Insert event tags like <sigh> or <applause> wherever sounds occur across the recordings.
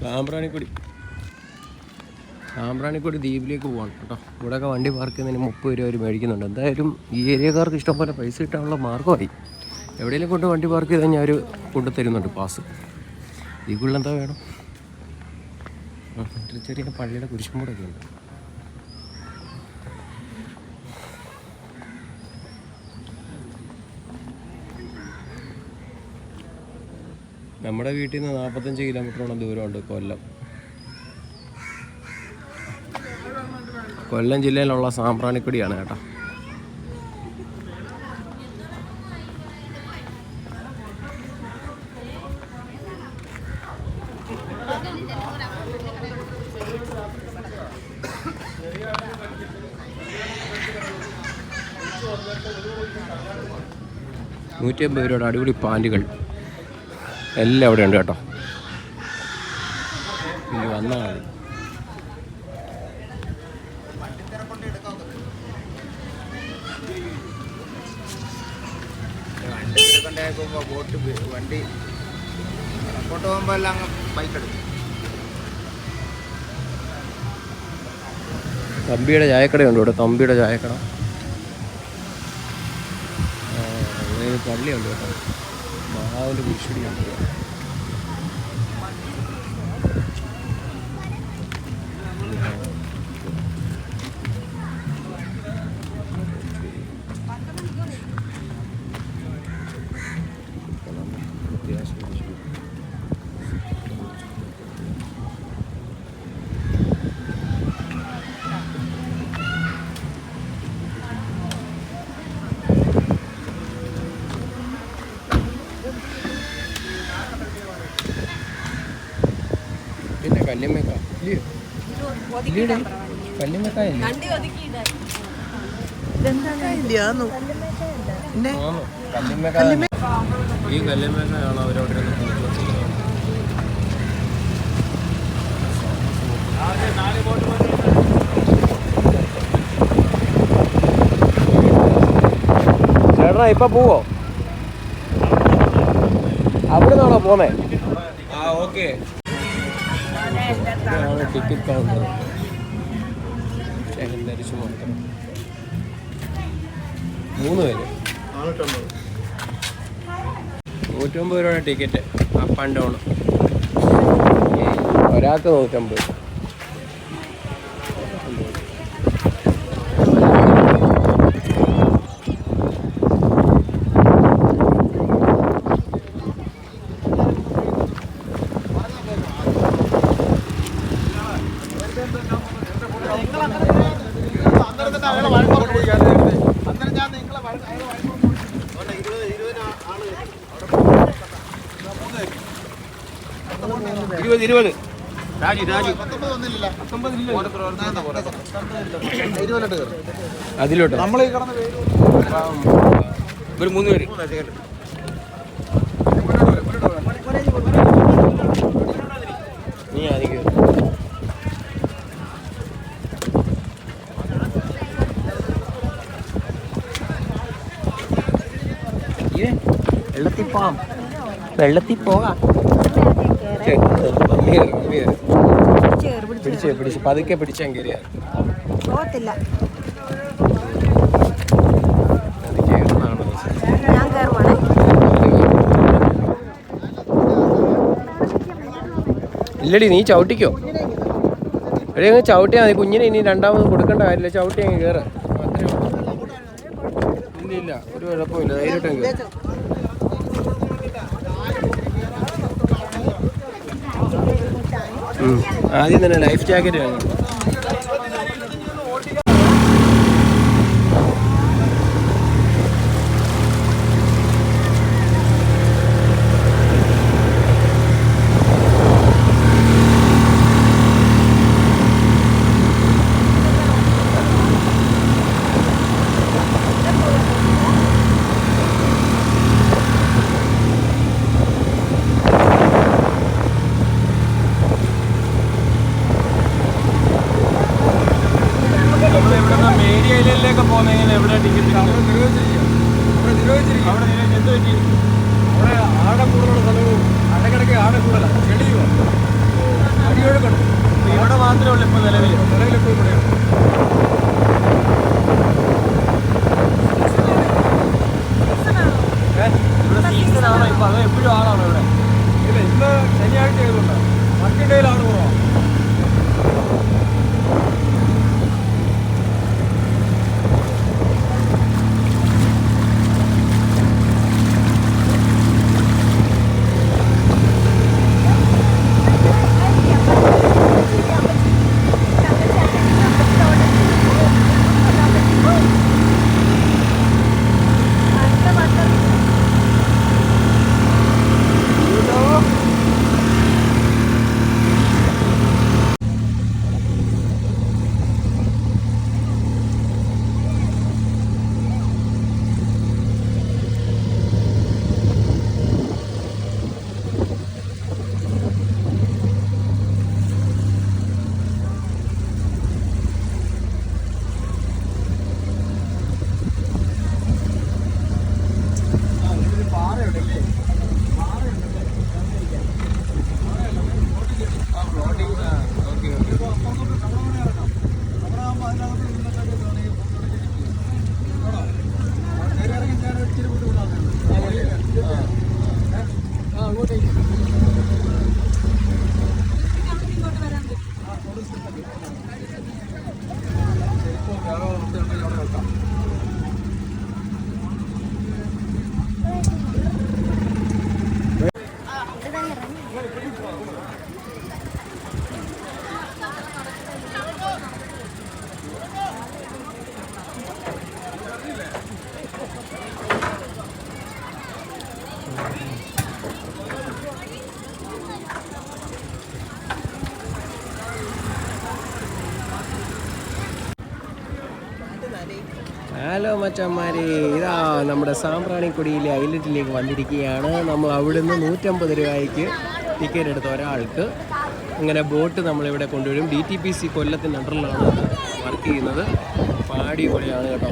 സാമ്പ്രാണിക്കൊടി. സാമ്പ്രാണിക്കൊടി ദ്വീപിലേക്ക് പോവാണ് കേട്ടോ. ഇവിടെയൊക്കെ വണ്ടി പാർക്ക് ചെയ്യുന്നതിന് മുപ്പത് രൂപ അവർ മേടിക്കുന്നുണ്ട്. എന്തായാലും ഈ ഏരിയക്കാർക്ക് ഇഷ്ടംപോലെ പൈസ കിട്ടാനുള്ള മാർഗമായി. എവിടെയെങ്കിലും കൊണ്ട് വണ്ടി പാർക്ക് ചെയ്ത് കഴിഞ്ഞാൽ അവർ കൊണ്ടു തരുന്നുണ്ട് പാസ് ദ്വീപുകളിൽ എന്താ വേണം? ചെറിയ പള്ളിയുടെ കുരിശുമ്പൂടൊക്കെ ഉണ്ട്. നമ്മുടെ വീട്ടിൽ നിന്ന് നാൽപ്പത്തഞ്ച് കിലോമീറ്ററോളം ദൂരമുണ്ട് കൊല്ലം. കൊല്ലം ജില്ലയിലുള്ള സാമ്പ്രാണിക്കുടിയാണ് കേട്ടോ. നൂറ്റി അമ്പത് രൂപയുടെ അടിപൊളി പാന്റുകൾ. എല്ലാം അവിടെ ഉണ്ട് കേട്ടോ. വന്നാൽ മതി. വണ്ടി ബൈക്ക് തമ്പിയുടെ ചായക്കടയുണ്ട് ഇവിടെ തമ്പിയുടെ ചായക്കട. പള്ളിയുണ്ട് കേട്ടോ. മഹാവിൻ്റെ കുരിശുടിയുണ്ട് പിന്നെ ഈ കല്യമ്മേക്കാണ് അവരവിടെ ചെയ്യുന്നത് ചേട്ടാ ഇപ്പൊ പോവോ? അവിടെ നിന്നാണോ പോന്നേ? ആ ഓക്കെ. ടിക്കറ്റ് കൗണ്ടർ ധരിച്ചു മാത്രം മൂന്ന് പേര്. നൂറ്റമ്പത് രൂപയുടെ ടിക്കറ്റ് അപ്പ് ആൻഡ് ഡൗൺ ഒരാൾക്ക് നൂറ്റമ്പത്. ഇരുപത്. അതിലോട്ട്. നമ്മൾ ഒരു മൂന്ന് പേര്. നീ ആദ്യം വെള്ളത്തിൽ പോവാം. വെള്ളത്തിൽ പോകാം. പിടിച്ച് പിടിച്ച് പതുക്കെ പിടിച്ചാൽ കയറിയാ പോകത്തില്ല. അത് കയറുന്നതാണ് ഞാൻ കയറുവാണ്. ഇല്ലടി നീ ചവിട്ടിക്കോ. എടി ചവിട്ടിയാൽ മതി. കുഞ്ഞിനെ ഇനി രണ്ടാമത് കൊടുക്കേണ്ട കാര്യമില്ല. ചവിട്ടി അങ്ങ് കയറ ഇല്ല ഇല്ല ഒരു കുഴപ്പമില്ല ധൈര്യമായിട്ട് അങ്ങ് കയറ്. ഉം. ആദ്യം തന്നെ ലൈഫ് ജാക്കറ്റ് വാങ്ങി. ഹലോ ഇതാ നമ്മുടെ സാമ്പ്രാണിക്കൊടിയിലെ ഐലറ്റിലേക്ക് വന്നിരിക്കുകയാണ്. നമ്മൾ അവിടുന്ന് നൂറ്റമ്പത് രൂപയ്ക്ക് ടിക്കറ്റ് എടുത്ത ഒരാൾക്ക്. അങ്ങനെ ബോട്ട് നമ്മളിവിടെ കൊണ്ടുവരും. ഡി ടി പി സി കൊല്ലത്തിന്റെ അണ്ടറിലാണ് വർക്ക് ചെയ്യുന്നത്. പാടി കൊടിയാണ് കേട്ടോ.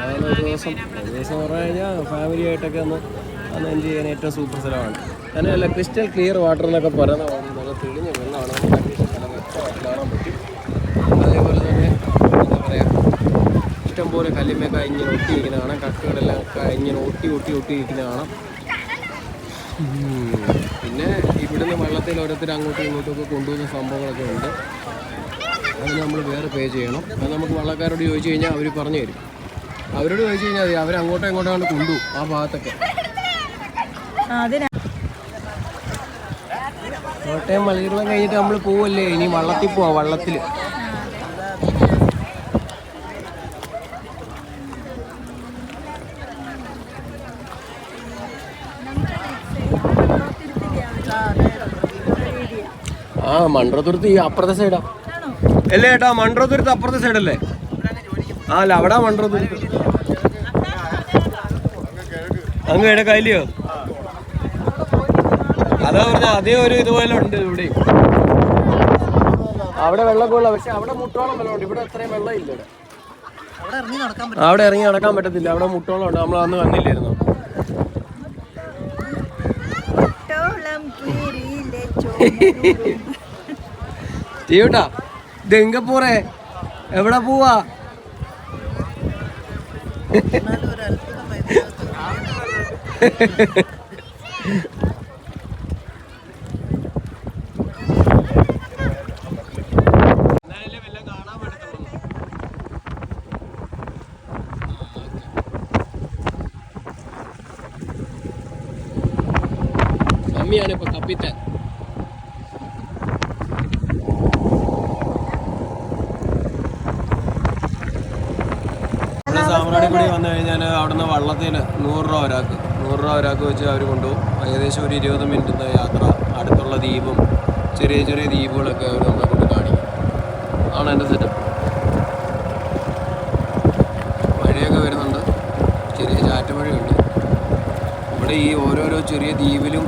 അതാണ് ഒരു ദിവസം. ഒരു ദിവസം പറഞ്ഞു കഴിഞ്ഞാൽ ഫാമിലി ആയിട്ടൊക്കെ ഒന്ന് അന്ന് എൻജോയ് ചെയ്യാൻ ഏറ്റവും സൂപ്പർ സ്ഥലമാണ്. തന്നെയല്ല ക്രിസ്റ്റൽ ക്ലിയർ വാട്ടർ എന്നൊക്കെ പറയുന്ന നല്ല തെളിഞ്ഞ വെള്ളമാണ് നമുക്ക് അന്വേഷിച്ച് സ്ഥലം വ്യക്തമായിട്ട് കാണാൻ പറ്റും അതേപോലെ തന്നെ എന്താ പറയുക ഇഷ്ടംപോലെ കല്ലിമേക്ക ഇങ്ങനെ ഒട്ടി ഇരിക്കുന്ന കാണാം. കക്കുകളെല്ലാം ഇങ്ങനെ ഒട്ടി ഒട്ടി ഒട്ടി ഇരിക്കുന്ന കാണാം. പിന്നെ ഇവിടുന്ന് വെള്ളത്തിൽ ഓരോരുത്തർ അങ്ങോട്ടും ഇങ്ങോട്ടും ഒക്കെ കൊണ്ടുപോകുന്ന സംഭവങ്ങളൊക്കെ ഉണ്ട്. അത് നമ്മൾ വേറെ പേ ചെയ്യണം. അത് നമുക്ക് വള്ളക്കാരോട് ചോദിച്ചു കഴിഞ്ഞാൽ അവർ പറഞ്ഞു തരും. അവരോട് ചോദിച്ചു കഴിഞ്ഞാൽ അവർ അങ്ങോട്ടോ ഇങ്ങോട്ടോ കൊണ്ട് കൊണ്ടുപോകും ആ ഭാഗത്തൊക്കെ. കോട്ടയം മലയിറളം കഴിഞ്ഞിട്ട് നമ്മൾ പോവല്ലേ? ഇനി വള്ളത്തിൽ പോവാ വള്ളത്തിൽ ആ മൺട്രോത്തുരുത്ത് ഈ അപ്പുറത്തെ സൈഡാ അല്ലേ ഏട്ടാ മൺട്രോത്തുരുത്ത് അപ്പുറത്തെ സൈഡല്ലേ ആ അല്ല അവിടെ മൺട്രോത്തുരുത്ത് അങ്ങ് കിഴക്കല്ലയോ അതാ പറഞ്ഞ അതേ ഒരു ഇതുപോലെ ഉണ്ട് ഇവിടെ. അവിടെ വെള്ളമൊക്കെ പക്ഷെ അവിടെ മുട്ടോളം വെള്ളമുണ്ട്. ഇവിടെ അത്രയും വെള്ളം ഇല്ല അവിടെ ഇറങ്ങി നടക്കാൻ പറ്റത്തില്ല. അവിടെ മുട്ടോളം ഉണ്ട്. നമ്മൾ അന്ന് വന്നില്ലായിരുന്നു. ചെയ്യൂട്ടാ. ഇത് പോറേ. എവിടെ പോവാ? മമ്മിയാണ് ഇപ്പൊ കപ്പിത്താൻ ഇവിടെ സാമ്രാണിക്കുടി വന്നു കഴിഞ്ഞാൽ അവിടുന്ന് വള്ളത്തിൽ നൂറ് രൂപ ഒരാൾക്ക്. നൂറ് രൂപ ഒരാൾക്ക് വെച്ച് അവർ കൊണ്ടുപോകും. ഏകദേശം ഒരു ഇരുപത് മിനിറ്റിന്റെ യാത്ര അടുത്തുള്ള ദ്വീപും ചെറിയ ചെറിയ ദ്വീപുകളൊക്കെ അവർ നമ്മളെ കൊണ്ട് കാണിക്കും. ആണ് എന്റെ സെറ്റപ്പ് മഴയൊക്കെ വരുന്നുണ്ട്. ചെറിയ ചാറ്റുമഴയുണ്ട് ഇവിടെ ഈ ഓരോരോ ചെറിയ ദ്വീപിലും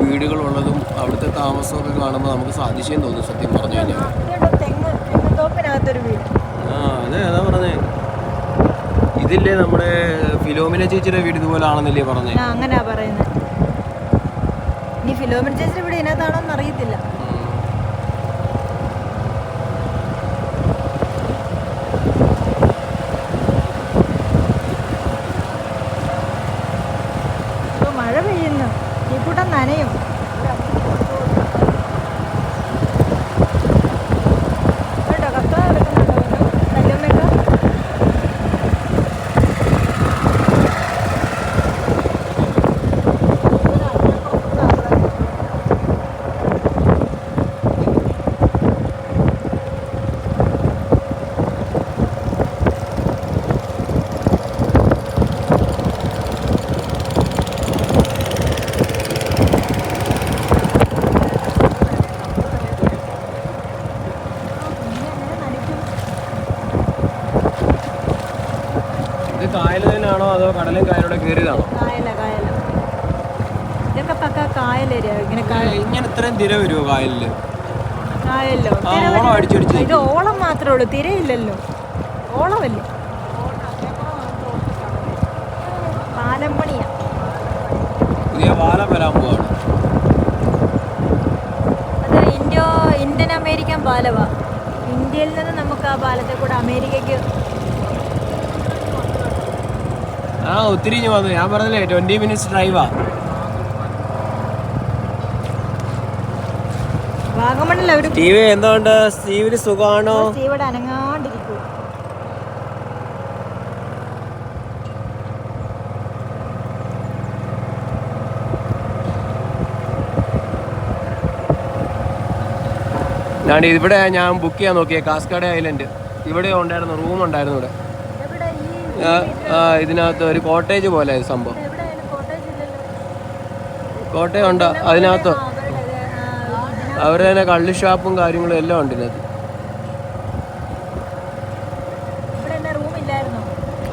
വീടുകളുള്ളതും അവിടുത്തെ താമസമൊക്കെ കാണുമ്പോൾ നമുക്ക് സാധിച്ചേന്ന് തോന്നുന്നു സത്യം പറഞ്ഞു കഴിഞ്ഞാൽ. ആ അതെ അതാ പറഞ്ഞേ ഇതില്ലേ നമ്മുടെ ഫിലോമിന ചേച്ചിയുടെ വീട് ഇതുപോലെ ആണെന്നല്ലേ പറഞ്ഞേ? ആ അങ്ങനെയാ പറയുന്നത് ഇനി ഫിലോമിന ചേച്ചിയുടെ വീട് ഇതിനകത്താണോന്ന് അറിയത്തില്ല ഇപ്പൊ മഴ പെയ്യുന്നു ഈ കൂട്ടം നനയും കേട്ടോ കക്ക കിടക്കുന്നുണ്ടോ കല്ലുമ്മക്ക ഇത് കായൽ തന്നെയാണോ അതോ കടലും കായലൂടെ കയറിയതാണോ? കായല കായല. ഇതൊക്കെ പക്ക കായലേരിയ ഇങ്ങനെ കായ- ഇങ്ങനെ ഇത്രയും തിര വരുമോ കായലിൽ? കായല്ലോ ആ തിര ഓളം അടിച്ചടിച്ച് ഇത് ഓളം മാത്രമേ ഉള്ളൂ. തിരയില്ലല്ലോ. ഓളമല്ലേ? പാലം പണിയാ പുതിയ പാലം വരാൻ പോവാണ്. അത് ഇന്ത്യ ഇന്ത്യൻ അമേരിക്കൻ പാലവാ. ഇന്ത്യയിൽ നിന്ന് നമുക്ക് ആ പാലത്തെ കൂടെ അമേരിക്കയ്ക്ക് ആ ഒത്തിരി ഇഞ്ഞ് വന്നു. ഞാൻ പറഞ്ഞില്ലേ ട്വന്റി മിനിറ്റ്സ് ഡ്രൈവാ സ്റ്റീവ് എന്തുകൊണ്ട്? സ്റ്റീവിന് സുഖമാണോ? ഇവിടെ അനങ്ങാണ്ടിരിക്കും ഞാൻ ഇവിടെ ഞാൻ ബുക്ക് ചെയ്യാൻ നോക്കിയ കാസ്കാഡ് ഐലൻഡ് ഇവിടെ ഉണ്ടായിരുന്നു റൂം ഉണ്ടായിരുന്നു ഇവിടെ. ഇതിനകത്ത് ഒരു കോട്ടേജ് പോലെ സംഭവം. കോട്ടയം ഉണ്ട് അതിനകത്ത്? അവരുടെ തന്നെ കള്ളി ഷാപ്പും കാര്യങ്ങളും എല്ലാം ഉണ്ട് ഇതിനകത്ത്.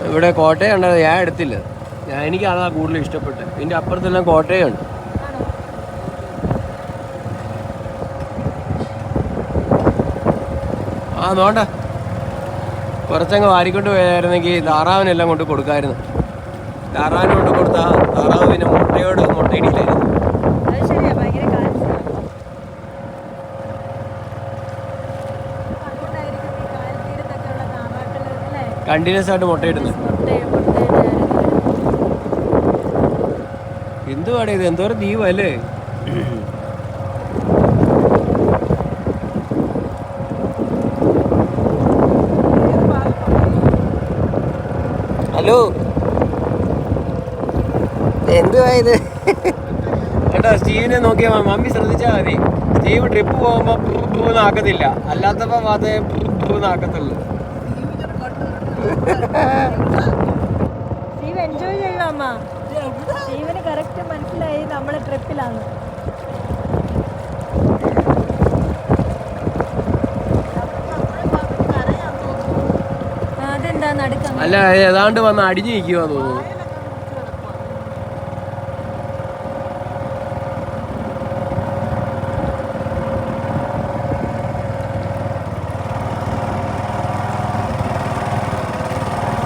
ഇവിടെ കോട്ടയം ഉണ്ടായത് ഞാൻ എടുത്തില്ല. ഞാൻ എനിക്ക് അതാ കൂടുതൽ ഇഷ്ടപ്പെട്ടത്. ഇതിന്റെ അപ്പുറത്തെല്ലാം കോട്ടയമുണ്ട് ഉണ്ട് ആ നോണ്ട കുറച്ചങ്ങ് വാരിക്കൊണ്ട് പോയായിരുന്നെങ്കിൽ താറാവിനെല്ലാം കൊണ്ട് കൊടുക്കായിരുന്നു. താറാവിന് കൊണ്ട് കൊടുത്താൽ താറാവ് പിന്നെ മുട്ടയോട് മുട്ടയിടിയില്ലായിരുന്നു കണ്ടിന്യൂസ് ആയിട്ട് മുട്ടയിടുന്നത് മുട്ടയും മുട്ടയുടെ എന്തുവാടേ ഇത്? എന്തോരം ദ്വീപല്ലേ <coughs> ഹലോ. എന്തുവായത് കേട്ടോ സ്റ്റീവിനെ നോക്കിയാ. മമ്മി ശ്രദ്ധിച്ചാൽ മതി. സ്റ്റീവ് ട്രിപ്പ് പോകുമ്പോൾ ആക്കത്തില്ല അല്ലാത്തപ്പോ മാത്രമേ ആക്കത്തുള്ളൂ സ്റ്റീവ് എൻജോയ് ചെയ്യുക അമ്മ. സ്റ്റീവിന് കറക്റ്റ് മനസ്സിലായി നമ്മളെ ട്രിപ്പിലാണ് അല്ല ഏതാണ്ട് വന്ന് അടിഞ്ഞു നിൽക്കുക തോന്നുന്നു.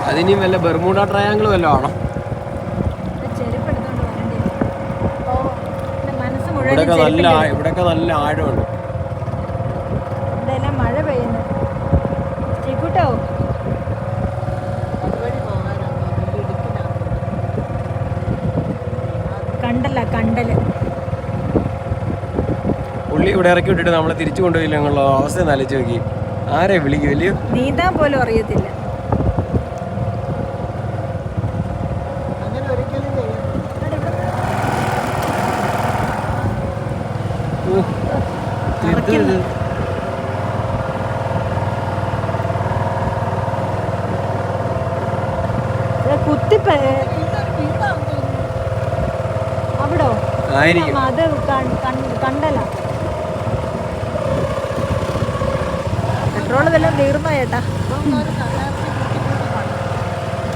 അതിനും വല്ല ബെർമൂഡ ട്രയാങ്കിൾ വല്ലതും ആണോ? ഇവിടെ ഇവിടെയൊക്കെ നല്ല ഇവിടെ ഇവിടെയൊക്കെ നല്ല ആഴമുണ്ട്. ഇവിടെ ഇറക്കി വിട്ടിട്ട് നമ്മളെ തിരിച്ചു കൊണ്ടുപോയില്ല എന്നുള്ള അവസ്ഥ നലിച്ചു നോക്കി. ആരെ വിളിക്കും? വലിയ നീന്താൻ പോലും അറിയത്തില്ല. ഇത് കുത്തി പ- അവിടോ? ആയിരിക്കും. അത് വല്ലതും തീർന്നോ ചേട്ടാ?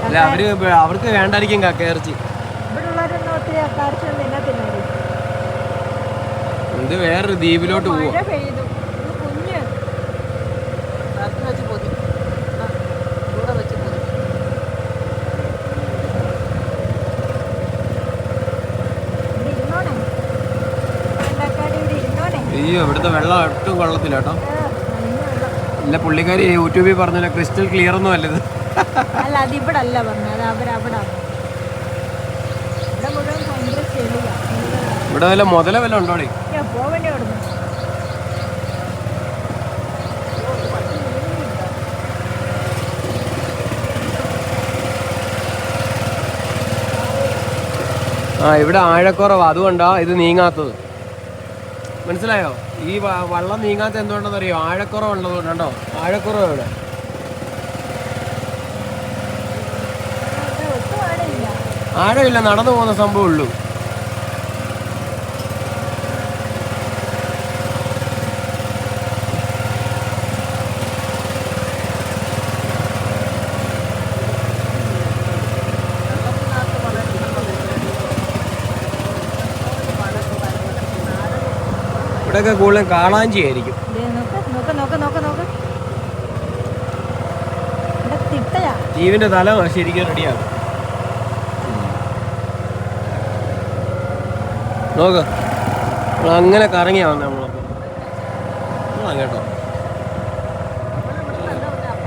അല്ല അവർ അവർക്ക് വേണ്ടായിരിക്കും കക്കയിറച്ചി ഇവിടെ ഉള്ളവരൊന്നും ഒത്തിരി അക്കാർച്ചൊന്നും തിന്നത്തില്ലായിരിക്കും ഇത് വേറൊരു ദ്വീപിലോട്ട് പോവാ. അയ്യോ ഇവിടുത്തെ വെള്ളം ഒട്ടും കൊള്ളത്തില്ല കേട്ടോ. ഇല്ല പുള്ളിക്കാരി യൂട്യൂബിൽ പറഞ്ഞല്ല ക്രിസ്റ്റൽ ക്ലിയർ ഒന്നും അല്ലത്. അല്ല അത് ഇവിടെ അല്ല പറഞ്ഞത്. അത് അവരവിടെ ഇവിടെ വല്ല മുതല വല്ല ഉണ്ടോടെ ആ ഇവിടെ ആഴക്കുറവാ. അതുകൊണ്ടാ ഇത് നീങ്ങാത്തത്. മനസ്സിലായോ? ഈ വള്ളം നീങ്ങാത്ത എന്തുകൊണ്ടെന്ന് അറിയോ ആഴക്കുറവ് ഉള്ളതുകൊണ്ടോ ആഴക്കുറവ് ഇവിടെ ആഴമില്ല നടന്നു പോകുന്ന സംഭവം ഉള്ളൂ. ഇവിടെയൊക്കെ കൂടുതലും കാളാഞ്ചി ആയിരിക്കും ജീവിന്റെ തല ശരിക്കും റെഡിയാകും നോക്ക്. അങ്ങനെ കറങ്ങിയാ വന്നെ നമ്മളപ്പോ കേട്ടോ.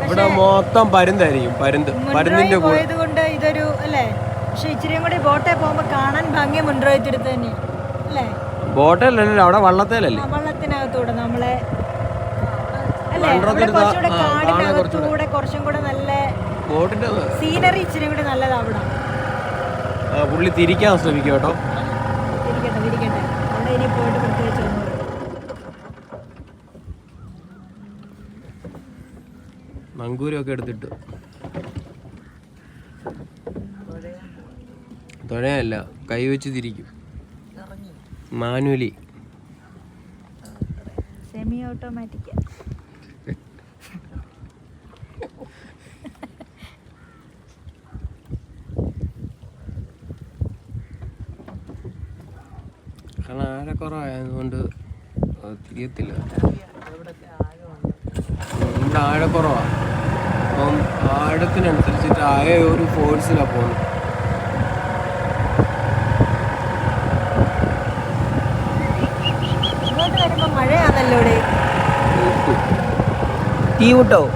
ഇവിടെ മൊത്തം പരുന്തായിരിക്കും പരുന്ത്. പരുന്തിന്റെ കൂടെ. പോയത് കൊണ്ട് ഇതൊരു അല്ലേ? പക്ഷെ ഇച്ചിരിയും കൂടി ബോട്ടെ പോകുമ്പോ കാണാൻ ഭംഗി മുൻട്രോയത്തിരുത്ത് തന്നെ അല്ലേ? ബോട്ടല്ലല്ലോ അവിടെ വള്ളത്തേലല്ലേ? വള്ളത്തിനകത്തൂടെ നമ്മളെ കാടിനകത്തൂടെ കുറച്ചും കൂടെ നല്ല ബോട്ടിന്റെ സീനറി ഇച്ചിരി കൂടി നല്ലതാ അവിടെ. ആ, പുള്ളി തിരിക്കാൻ ശ്രമിക്കും കേട്ടോ. ഇരിക്കട്ടെ ഇരിക്കട്ടെ അവിടെ ഇനി പോയിട്ട് പ്രത്യേകിച്ച് ഒന്നും നങ്കൂരമൊക്കെ എടുത്തിട്ട്. തുഴയല്ല കൈവച്ച് തിരിക്കും. മാനുവലി. സെമി ഓട്ടോമാറ്റിക് കാരണം ആര കുറവായതുകൊണ്ട് തിരിയത്തില്ല. ഇവിടെ ആഴക്കുറവാണ് അപ്പം ആഴത്തിനനുസരിച്ചിട്ട് ആയ ഒരു ഫോഴ്സിലാണ് പോകുന്നത്. కీ ఉంటావు